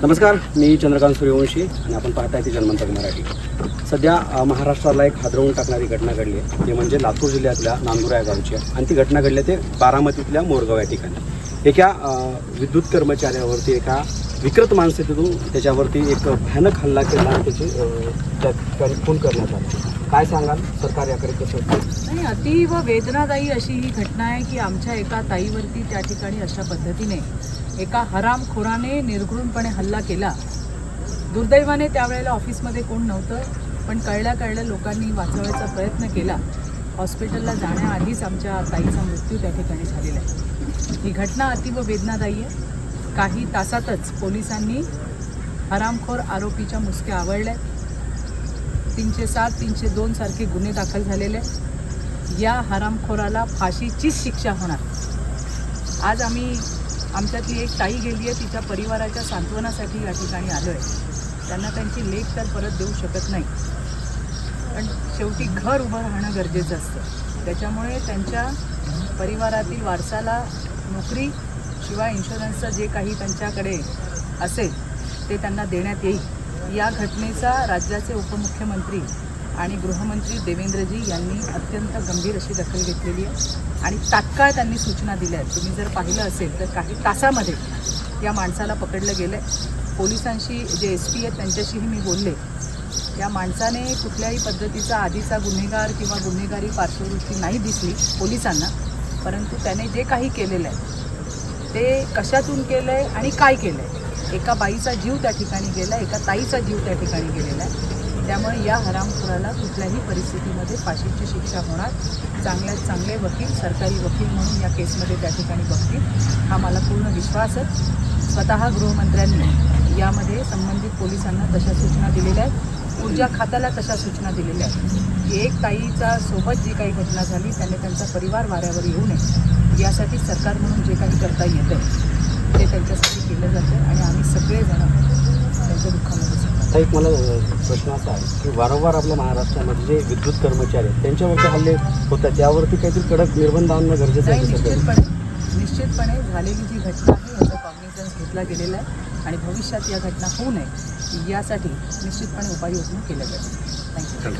नमस्कार मी चंद्रकांत सूर्यवंशी आणि आपण पाहताय ती जन्मंतक मराठी. सध्या महाराष्ट्राला एक हादरवून टाकणारी घटना घडली आहे. ती म्हणजे लातूर जिल्ह्यातल्या नांदुरा या गावची आणि ती घटना घडली आहे ते बारामतीतल्या मोरगाव या ठिकाणी. एका विद्युत कर्मचाऱ्यावरती एका विकृत माणसेतून त्याच्यावरती एक भयानक हल्ला केला आणि त्याची त्या ठिकाणी खून करण्यात आला. काय सांगाल? सरकार याकडे कसं नाही अतीव वेदनादायी अशी ही घटना आहे की आमच्या एका ताईवरती त्या ठिकाणी अशा पद्धतीने एका हरामखोराने निर्घृणपणे हल्ला केला. दुर्दैवाने त्यावेळेला ऑफिसमध्ये कोण नव्हतं पण कळल्या कळल्या लोकांनी वाचवायचा प्रयत्न केला. हॉस्पिटलला जाण्याआधीच आमच्या ताईचा मृत्यू त्या ठिकाणी झालेला आहे. ही घटना अतीव वेदनादायी आहे. काही तासातच पोलिसांनी हरामखोर आरोपीच्या मुसक्या आवळल्या. तीनशे सात तीनशे दोन सारखे गुन्हे दाखल झालेले या हरामखोराला फाशीचीच शिक्षा होणार. आज आम्ही आमच्यातली एक ताई गेली आहे तिच्या परिवाराच्या सांत्वनासाठी या ठिकाणी आलो आहे त्यांना त्यांची लेख तर परत देऊ शकत नाही. पण शेवटी घर उभं राहणं गरजेचं असतं. त्याच्यामुळे त्यांच्या परिवारातील वारसाला नोकरी शिवाय इन्शुरन्सचं जे काही त्यांच्याकडे असेल ते त्यांना देण्यात येईल. या घटनेचा राज्याचे उपमुख्यमंत्री आणि गृहमंत्री देवेंद्रजी यांनी अत्यंत गंभीर अशी दखल घेतलेली आहे. आणि तात्काळ त्यांनी सूचना दिल्या आहेत. तुम्ही जर पाहिलं असेल तर काही तासामध्ये या माणसाला पकडलं गेलं आहे पोलिसांशी जे एस पी आहेत त्यांच्याशीही मी बोलले. या माणसाने कुठल्याही पद्धतीचा आधीचा गुन्हेगार किंवा गुन्हेगारी पार्श्ववृत्ती नाही दिसली पोलिसांना परंतु त्याने जे काही केलेलं आहे ते कशातून केलं आहे आणि काय केलं आहे एका बाईचा जीव त्या ठिकाणी गेला एका ताईचा जीव त्या ठिकाणी गेलेला आहे. त्यामुळे या हरामखोराला कुठल्याही परिस्थितीमध्ये फाशीची शिक्षा होणार. चांगल्यात चांगले वकील सरकारी वकील म्हणून या केसमध्ये त्या ठिकाणी बघतील. हा मला पूर्ण विश्वास आहे. स्वतः गृहमंत्र्यांनी यामध्ये संबंधित पोलिसांना तशा सूचना दिलेल्या आहेत. ऊर्जा खात्याला तशा सूचना दिलेल्या आहेत. की एक ताईचा सोबत जी काही घटना झाली त्याने त्यांचा परिवार वाऱ्यावर येऊ नये. यासाठी सरकार म्हणून जे काही करता येतं ते त्यांच्यासाठी केलं जातं आणि आम्ही सगळेजण त्यांच्या दुःखामध्ये आता एक मला प्रश्न असा आहे की वारंवार आपल्या महाराष्ट्रामध्ये जे विद्युत कर्मचारी आहेत त्यांच्यावरती हल्ले होतात त्यावरती काहीतरी कडक निर्बंध आणणं गरजेचं आहे निश्चितपणे झालेली जी घटना आहे याचा कॉग्निझन्स घेतला गेलेला आहे आणि भविष्यात या घटना होऊ नये यासाठी निश्चितपणे उपाययोजना केल्या जातील. थँक्यू